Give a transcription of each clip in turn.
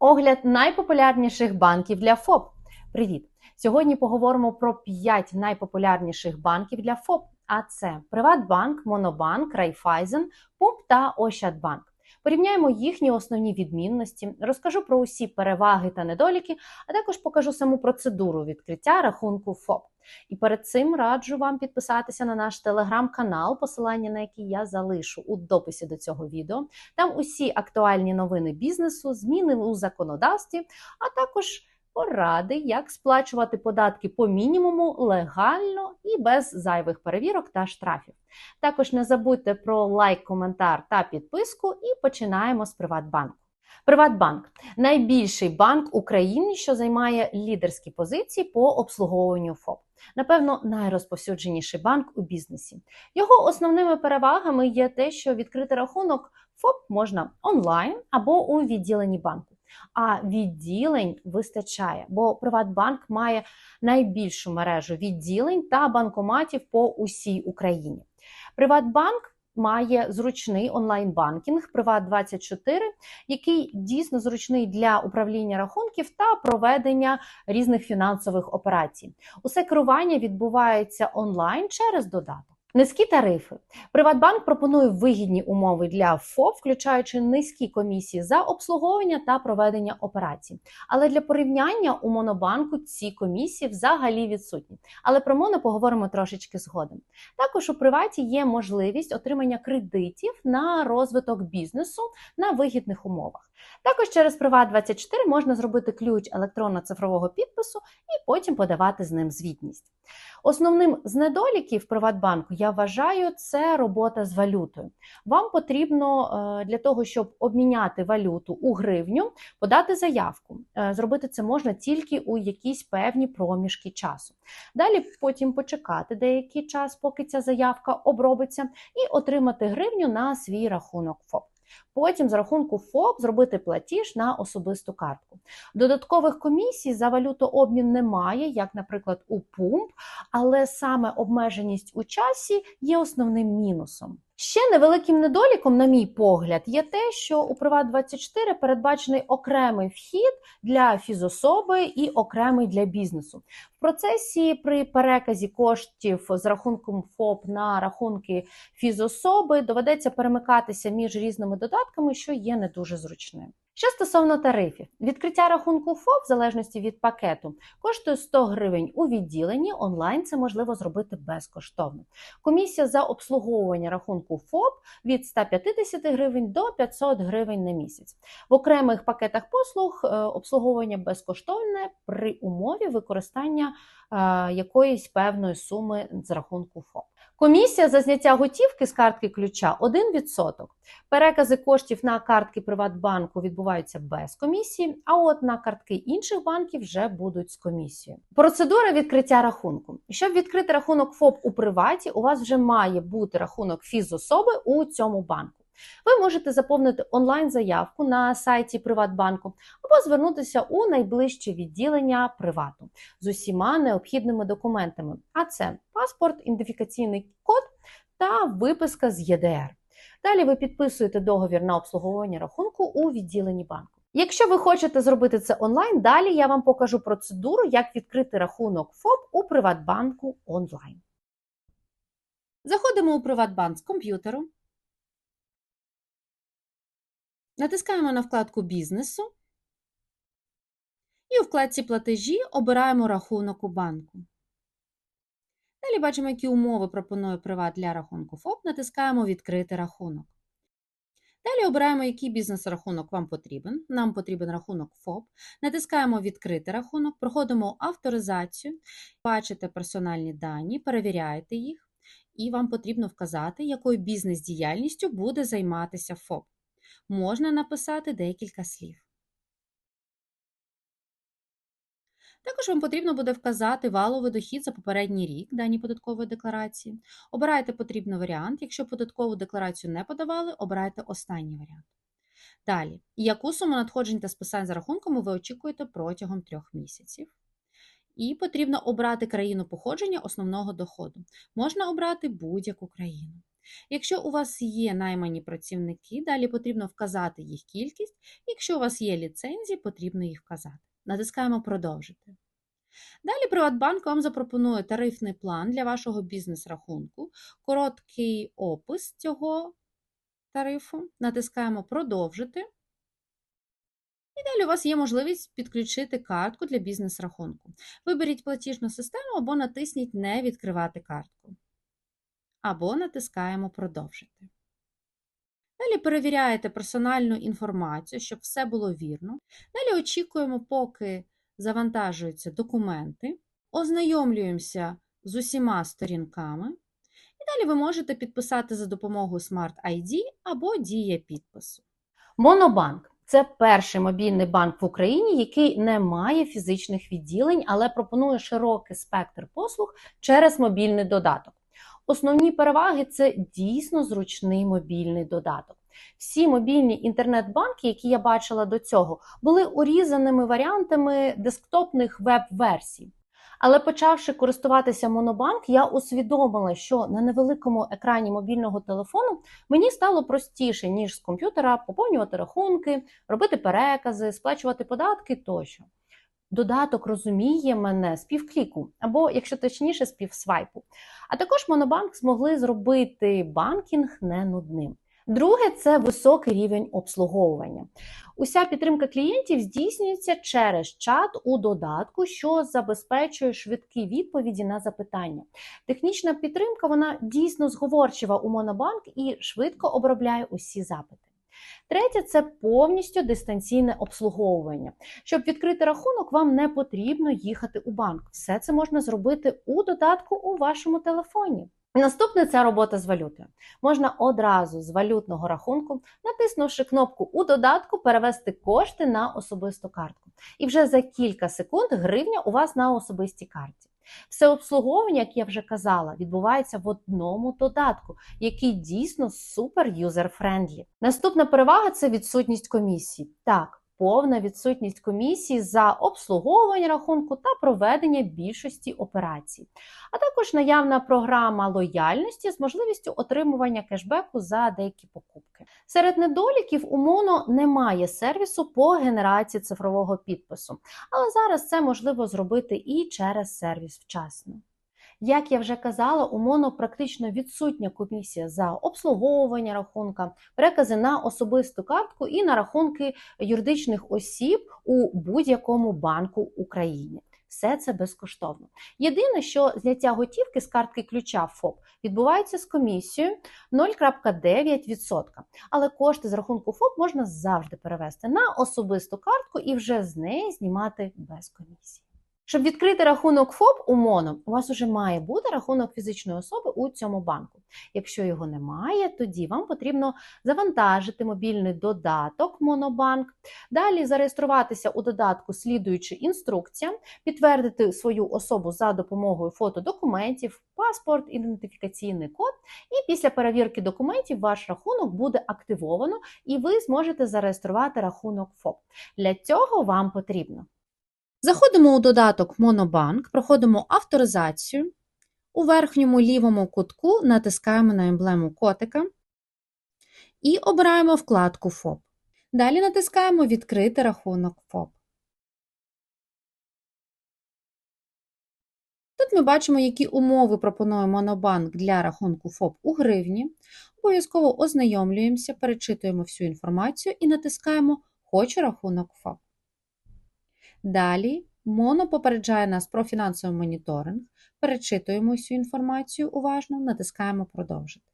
Огляд найпопулярніших банків для ФОП. Привіт! Сьогодні поговоримо про 5 найпопулярніших банків для ФОП. А це Приватбанк, Монобанк, Райфайзен, Пумп та Ощадбанк. Порівняємо їхні основні відмінності, розкажу про усі переваги та недоліки, а також покажу саму процедуру відкриття рахунку ФОП. І перед цим раджу вам підписатися на наш телеграм-канал, посилання на який я залишу у дописі до цього відео. Там усі актуальні новини бізнесу, зміни у законодавстві, а також поради, як сплачувати податки по мінімуму легально і без зайвих перевірок та штрафів. Також не забудьте про лайк, коментар та підписку, і починаємо з Приватбанку. Приватбанк найбільший банк України, що займає лідерські позиції по обслуговуванню ФОП. Напевно, найрозповсюдженіший банк у бізнесі. Його основними перевагами є те, що відкрити рахунок ФОП можна онлайн або у відділенні банку. А відділень вистачає, бо Приватбанк має найбільшу мережу відділень та банкоматів по усій Україні. Приватбанк має зручний онлайн-банкінг Приват24, який дійсно зручний для управління рахунків та проведення різних фінансових операцій. Усе керування відбувається онлайн через додаток. Низькі тарифи. Приватбанк пропонує вигідні умови для ФОП, включаючи низькі комісії за обслуговування та проведення операцій. Але для порівняння у Монобанку ці комісії взагалі відсутні. Але про моно поговоримо трошечки згодом. Також у приваті є можливість отримання кредитів на розвиток бізнесу на вигідних умовах. Також через Приват24 можна зробити ключ електронно-цифрового підпису і потім подавати з ним звітність. Основним з недоліків Приватбанку я вважаю це робота з валютою. Вам потрібно е, для того, щоб обміняти валюту у гривню, подати заявку. Е, зробити це можна тільки у якісь певні проміжки часу. Далі потім почекати деякий час, поки ця заявка обробиться, і отримати гривню на свій рахунок ФОП. Потім з рахунку ФОП зробити платіж на особисту картку. Додаткових комісій за валютообмін немає, як, наприклад, у пумп, але саме обмеженість у часі є основним мінусом. Ще невеликим недоліком, на мій погляд, є те, що у Приват24 передбачений окремий вхід для фізособи і окремий для бізнесу. В процесі при переказі коштів з рахунком ФОП на рахунки фізособи доведеться перемикатися між різними додатками, що є не дуже зручним. Що стосовно тарифів, відкриття рахунку ФОП, в залежності від пакету, коштує 100 гривень у відділенні. Онлайн це можливо зробити безкоштовно. Комісія за обслуговування рахунку ФОП від 150 гривень до 500 гривень на місяць. В окремих пакетах послуг е, обслуговування безкоштовне при умові використання якоїсь певної суми з рахунку ФОП. Комісія за зняття готівки з картки ключа 1%. Перекази коштів на картки Приватбанку відбуваються без комісії, а от на картки інших банків вже будуть з комісією. Процедура відкриття рахунку. Щоб відкрити рахунок ФОП у приваті, у вас вже має бути рахунок фізособи у цьому банку. Ви можете заповнити онлайн-заявку на сайті Приватбанку або звернутися у найближче відділення привату з усіма необхідними документами. А це паспорт, ідентифікаційний код та виписка з ЄДР. Далі ви підписуєте договір на обслуговування рахунку у відділенні банку. Якщо ви хочете зробити це онлайн, далі я вам покажу процедуру, як відкрити рахунок ФОП у Приватбанку онлайн. Заходимо у Приватбанк з комп'ютеру. Натискаємо на вкладку бізнесу і у вкладці платежі обираємо рахунок у банку. Далі бачимо, які умови пропонує приват для рахунку ФОП, натискаємо Відкрити рахунок. Далі обираємо, який бізнес-рахунок вам потрібен. Нам потрібен рахунок ФОП. Натискаємо Відкрити рахунок, проходимо авторизацію, бачите персональні дані, перевіряєте їх, і вам потрібно вказати, якою бізнес-діяльністю буде займатися ФОП можна написати декілька слів. Також вам потрібно буде вказати валовий дохід за попередній рік даній податкової декларації. Обирайте потрібний варіант. Якщо податкову декларацію не подавали, обирайте останній варіант. Далі, яку суму надходжень та списань за рахунками ви очікуєте протягом трьох місяців. І потрібно обрати країну походження основного доходу. Можна обрати будь-яку країну. Якщо у вас є наймані працівники, далі потрібно вказати їх кількість. Якщо у вас є ліцензії, потрібно їх вказати. Натискаємо Продовжити. Далі Приватбанк вам запропонує тарифний план для вашого бізнес-рахунку, короткий опис цього тарифу. Натискаємо Продовжити. І далі у вас є можливість підключити картку для бізнес-рахунку. Виберіть платіжну систему або натисніть Не відкривати картку. Або натискаємо Продовжити. Далі перевіряєте персональну інформацію, щоб все було вірно. Далі очікуємо, поки завантажуються документи, ознайомлюємося з усіма сторінками. І далі ви можете підписати за допомогою Smart ID або Дія підпису. Монобанк це перший мобільний банк в Україні, який не має фізичних відділень, але пропонує широкий спектр послуг через мобільний додаток. Основні переваги це дійсно зручний мобільний додаток. Всі мобільні інтернет-банки, які я бачила до цього, були урізаними варіантами десктопних веб-версій. Але почавши користуватися Монобанк, я усвідомила, що на невеликому екрані мобільного телефону мені стало простіше, ніж з комп'ютера поповнювати рахунки, робити перекази, сплачувати податки тощо. Додаток розуміє мене з півкліку, або, якщо точніше, з півсвайпу. А також Монобанк змогли зробити банкінг не нудним. Друге це високий рівень обслуговування. Уся підтримка клієнтів здійснюється через чат у додатку, що забезпечує швидкі відповіді на запитання. Технічна підтримка вона дійсно зговорчива у Монобанк і швидко обробляє усі запити. Третє це повністю дистанційне обслуговування. Щоб відкрити рахунок, вам не потрібно їхати у банк. Все це можна зробити у додатку у вашому телефоні. Наступне це робота з валютою. Можна одразу з валютного рахунку, натиснувши кнопку у додатку, перевести кошти на особисту картку. І вже за кілька секунд гривня у вас на особистій карті. Все обслуговування, як я вже казала, відбувається в одному додатку, який дійсно супер юзер-френдлі. Наступна перевага це відсутність комісії. Так, повна відсутність комісії за обслуговування рахунку та проведення більшості операцій, а також наявна програма лояльності з можливістю отримування кешбеку за деякі покупки. Серед недоліків у Моно немає сервісу по генерації цифрового підпису, але зараз це можливо зробити і через сервіс вчасно. Як я вже казала, у Моно практично відсутня комісія за обслуговування рахунка, перекази на особисту картку і на рахунки юридичних осіб у будь-якому банку України. Все це безкоштовно. Єдине, що зняття готівки з картки ключа ФОП відбувається з комісією 0,9%. Але кошти з рахунку ФОП можна завжди перевести на особисту картку і вже з неї знімати без комісії. Щоб відкрити рахунок ФОП у МОНО, у вас вже має бути рахунок фізичної особи у цьому банку. Якщо його немає, тоді вам потрібно завантажити мобільний додаток Монобанк, далі зареєструватися у додатку, слідуючи інструкціям, підтвердити свою особу за допомогою фотодокументів, паспорт, ідентифікаційний код, і після перевірки документів ваш рахунок буде активовано і ви зможете зареєструвати рахунок ФОП. Для цього вам потрібно. Заходимо у додаток Монобанк, проходимо авторизацію. У верхньому лівому кутку натискаємо на емблему котика і обираємо вкладку ФОП. Далі натискаємо Відкрити рахунок ФОП. Тут ми бачимо, які умови пропонує Монобанк для рахунку ФОП у гривні. Обов'язково ознайомлюємося, перечитуємо всю інформацію і натискаємо Хочу рахунок ФОП. Далі Моно попереджає нас про фінансовий моніторинг, перечитуємо всю інформацію уважно, натискаємо Продовжити.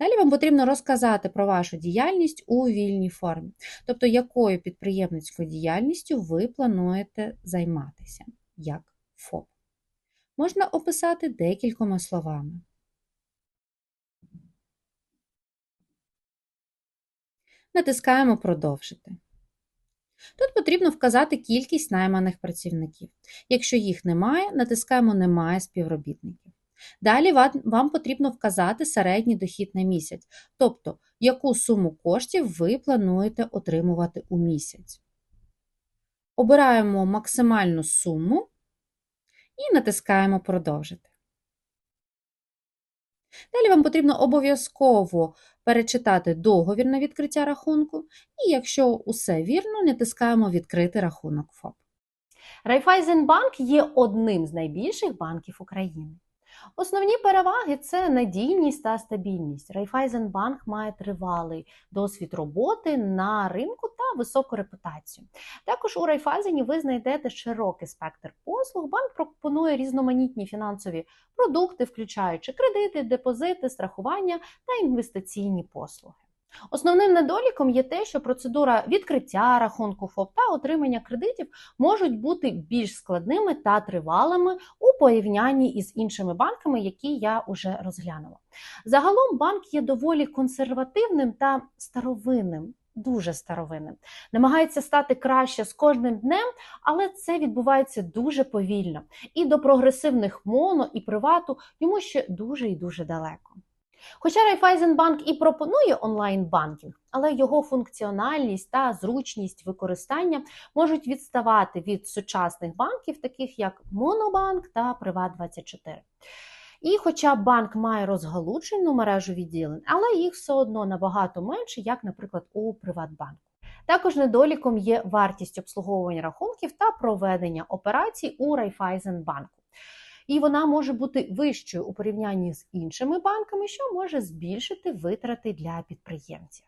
Далі вам потрібно розказати про вашу діяльність у вільній формі, тобто якою підприємницькою діяльністю ви плануєте займатися, як ФОП. Можна описати декількома словами. Натискаємо Продовжити. Тут потрібно вказати кількість найманих працівників. Якщо їх немає, натискаємо Немає співробітників. Далі вам потрібно вказати середній дохід на місяць, тобто яку суму коштів ви плануєте отримувати у місяць. Обираємо максимальну суму і натискаємо Продовжити. Далі вам потрібно обов'язково перечитати договір на відкриття рахунку, і якщо усе вірно, натискаємо Відкрити рахунок ФОП. Райфайзенбанк є одним з найбільших банків України. Основні переваги це надійність та стабільність. Райфайзенбанк має тривалий досвід роботи на ринку та високу репутацію. Також у Райфайзені ви знайдете широкий спектр послуг. Банк пропонує різноманітні фінансові продукти, включаючи кредити, депозити, страхування та інвестиційні послуги. Основним недоліком є те, що процедура відкриття рахунку ФОП та отримання кредитів можуть бути більш складними та тривалими у порівнянні із іншими банками, які я вже розглянула. Загалом банк є доволі консервативним та старовинним. Дуже старовинним, намагається стати краще з кожним днем, але це відбувається дуже повільно. І до прогресивних моно і привату йому ще дуже і дуже далеко. Хоча Райфайзенбанк і пропонує онлайн-банкінг, але його функціональність та зручність використання можуть відставати від сучасних банків, таких як Монобанк та Приват24. І хоча банк має розгалучену мережу відділень, але їх все одно набагато менше, як, наприклад, у Приватбанку. Також недоліком є вартість обслуговування рахунків та проведення операцій у Райфайзенбанку і вона може бути вищою у порівнянні з іншими банками, що може збільшити витрати для підприємців.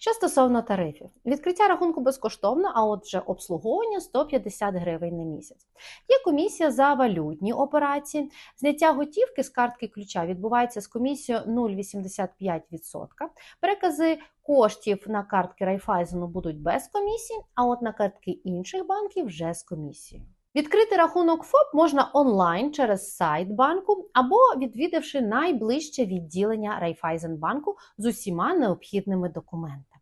Що стосовно тарифів, відкриття рахунку безкоштовно, а отже, обслуговування 150 гривень на місяць. Є комісія за валютні операції. Зняття готівки з картки ключа відбувається з комісією 0,85%. Перекази коштів на картки Райфайзену будуть без комісії, а от на картки інших банків вже з комісією. Відкрити рахунок ФОП можна онлайн через сайт банку або відвідавши найближче відділення Райфайзенбанку з усіма необхідними документами.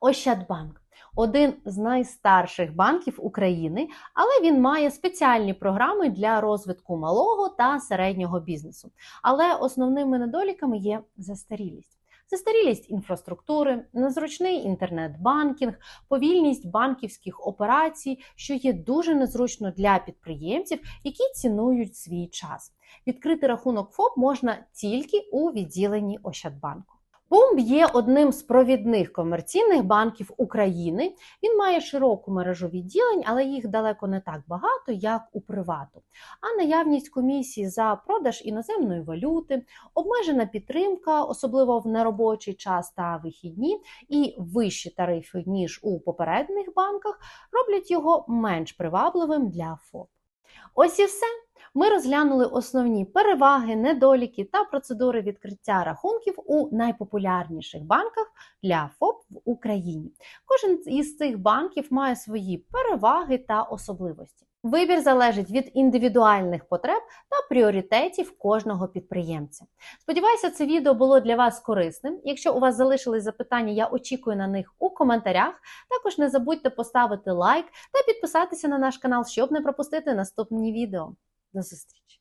Ощадбанк один з найстарших банків України, але він має спеціальні програми для розвитку малого та середнього бізнесу. Але основними недоліками є застарілість застарілість інфраструктури, незручний інтернет-банкінг, повільність банківських операцій, що є дуже незручно для підприємців, які цінують свій час. Відкрити рахунок ФОП можна тільки у відділенні Ощадбанку. Бумб є одним з провідних комерційних банків України. Він має широку мережу відділень, але їх далеко не так багато, як у привату. А наявність комісії за продаж іноземної валюти, обмежена підтримка, особливо в неробочий час та вихідні, і вищі тарифи ніж у попередніх банках, роблять його менш привабливим для ФОП. Ось і все. Ми розглянули основні переваги, недоліки та процедури відкриття рахунків у найпопулярніших банках для ФОП в Україні. Кожен із цих банків має свої переваги та особливості. Вибір залежить від індивідуальних потреб та пріоритетів кожного підприємця. Сподіваюся, це відео було для вас корисним. Якщо у вас залишились запитання, я очікую на них у коментарях. Також не забудьте поставити лайк та підписатися на наш канал, щоб не пропустити наступні відео. До зустрічі!